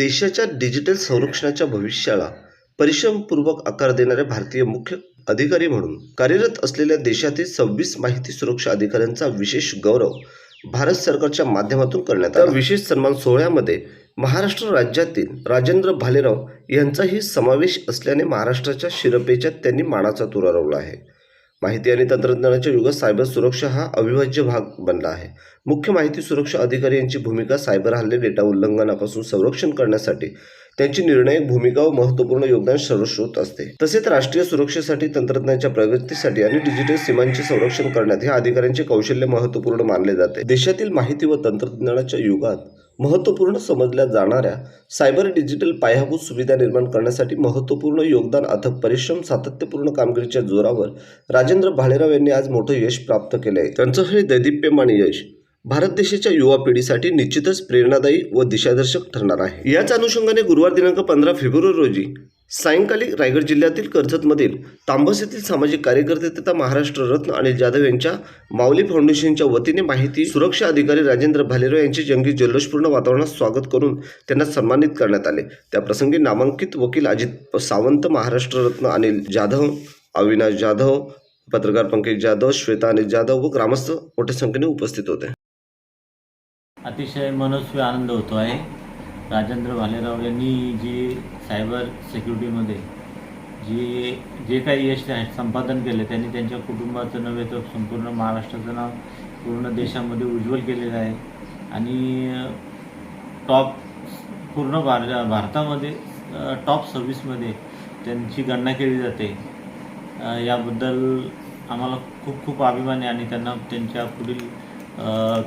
देशाच्या डिजिटल संरक्षणाच्या भविष्याला परिश्रमपूर्वक आकार देणारे भारतीय मुख्य अधिकारी म्हणून कार्यरत असलेल्या देशातील सव्वीस माहिती सुरक्षा अधिकाऱ्यांचा विशेष गौरव भारत सरकारच्या माध्यमातून करण्यात आला. विशेष सन्मान सोहळ्यामध्ये महाराष्ट्र राज्यातील राजेंद्र भालेराव यांचाही समावेश असल्याने महाराष्ट्राच्या शिरपेच्या त्यांनी मानाचा तुरा रोवला आहे. माहिती आणि तंत्रज्ञानाच्या युगात सायबर सुरक्षा हा अविभाज्य भाग बनला आहे. मुख्य माहिती सुरक्षा अधिकारी यांची भूमिका सायबर हल्ले डेटा उल्लंघनापासून संरक्षण करण्यासाठी. त्यांची निर्णायक भूमिका व महत्त्वपूर्ण योगदान सर्वश्रोत असते. तसेच राष्ट्रीय सुरक्षेसाठी तंत्रज्ञानाच्या प्रगतीसाठी आणि डिजिटल सीमांचे संरक्षण करण्यात या अधिकाऱ्यांचे कौशल्य महत्त्वपूर्ण मानले जाते. देशातील माहिती व तंत्रज्ञानाच्या युगात महत्त्वपूर्ण समजल्या जाणाऱ्या सायबर डिजिटल पायाभूत सुविधा निर्माण करण्यासाठी महत्त्वपूर्ण योगदान अथक परिश्रम सातत्यपूर्ण कामगिरीच्या जोरावर राजेंद्र भालेराव यांनी आज मोठं यश प्राप्त केलं आहे त्यांचं हे दैदिप्यमान यश भारत देशाच्या युवा पिढीसाठी निश्चितच प्रेरणादायी व दिशादर्शक ठरणार आहे. याच अनुषंगाने गुरुवार दिनांक पंधरा फेब्रुवारी रोजी सायंकाली रायगड जिल्ह्यातील कर्जतमधील तांबस येथील सामाजिक कार्यकर्ते तथा महाराष्ट्र रत्न अनिल जाधव यांच्या माऊली फाउंडेशनच्या वतीने माहिती सुरक्षा अधिकारी राजेंद्र भालेराव यांचे जंगी जल्लोषपूर्ण वातावरणात स्वागत करून त्यांना सन्मानित करण्यात आले. त्याप्रसंगी नामांकित वकील अजित सावंत महाराष्ट्र रत्न अनिल जाधव अविनाश जाधव पत्रकार पंकज जाधव श्वेता अनिल जाधव व ग्रामस्थ मोठ्या संख्येने उपस्थित होते. अतिशय मनस्वी आनंद होतो आहे. राजेंद्र भालेराव यांनी जी सायबर सिक्युरिटीमध्ये जी जे काही यश संपादन केले त्यांनी त्यांच्या कुटुंबाचं नव्हे तर संपूर्ण महाराष्ट्राचं नाव पूर्ण देशामध्ये उज्ज्वल केलेलं आहे. आणि टॉप पूर्ण भार भारतामध्ये टॉप सर्व्हिसमध्ये त्यांची गणना केली जाते. याबद्दल आम्हाला खूप खूप अभिमान आहे आणि त्यांना त्यांच्या पुढील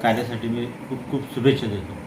कार्यासाठी मी खूप खूप शुभेच्छा देतो.